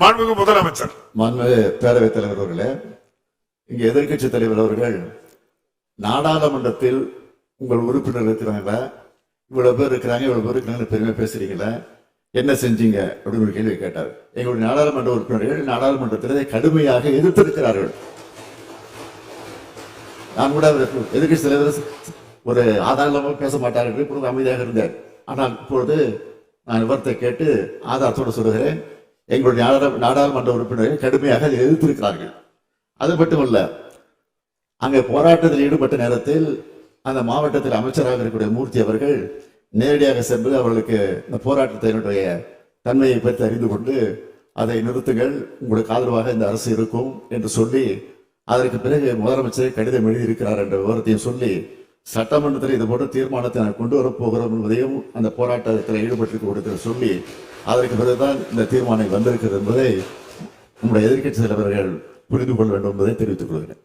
மாண்புமிகு முதலமைச்சர். மாண்புமிகு பேரவைத் தலைவர் அவர்களே இங்க எதிர்க்கட்சி தலைவர் அவர்கள் நாடாளுமன்றத்தில் உங்கள் உறுப்பினர் இருக்கிறாங்களா இவ்வளவு பேர் இருக்கிறாங்க இவ்வளவு பேர் இருக்கிறாங்க பெருமை பேசுறீங்களா என்ன செஞ்சீங்க அப்படின்னு ஒரு கேள்வி கேட்டார். எங்களுடைய நாடாளுமன்ற உறுப்பினர்கள் நாடாளுமன்றத்தில் கடுமையாக எதிர்த்திருக்கிறார்கள். நான் கூட எதிர்க்கட்சி தலைவர் ஒரு ஆதாரமாக பேச மாட்டார்கள் இப்பொழுது அமைதியாக இருந்தார். ஆனால் இப்பொழுது நான் விவரத்தை கேட்டு ஆதாரத்தோடு சொல்கிறேன் எங்களுடைய நாடாளு- நாடாளுமன்ற உறுப்பினர்கள் கடுமையாக எதிர்த்திருக்கிறார்கள். அது மட்டுமல்ல அங்கே போராட்டத்தில் ஈடுபட்ட நேரத்தில் அந்த மாவட்டத்தில் அமைச்சராக இருக்கக்கூடிய மூர்த்தி அவர்கள் நேரடியாக சென்று அவர்களுக்கு இந்த போராட்டத்தினுடைய தன்மையை பற்றி அறிந்து கொண்டு அதை நிறுத்துங்கள் உங்களுக்கு ஆதரவாக இந்த அரசு இருக்கும் என்று சொல்லி அதற்கு பிறகு முதலமைச்சர் கடிதம் எழுதியிருக்கிறார் என்ற விவரத்தையும் சொல்லி சட்டமன்றத்தில் இது போன்ற தீர்மானத்தை நான் கொண்டு வரப்போகிறோம் என்பதையும் அந்த போராட்டத்தில் ஈடுபட்டிருக்க சொல்லி அதற்கு பிறகுதான் இந்த தீர்மானம் வந்திருக்கிறது என்பதை நம்முடைய எதிர்கட்சி தலைவர்கள் புரிந்து கொள்ள வேண்டும் என்பதை தெரிவித்துக் கொள்கிறேன்.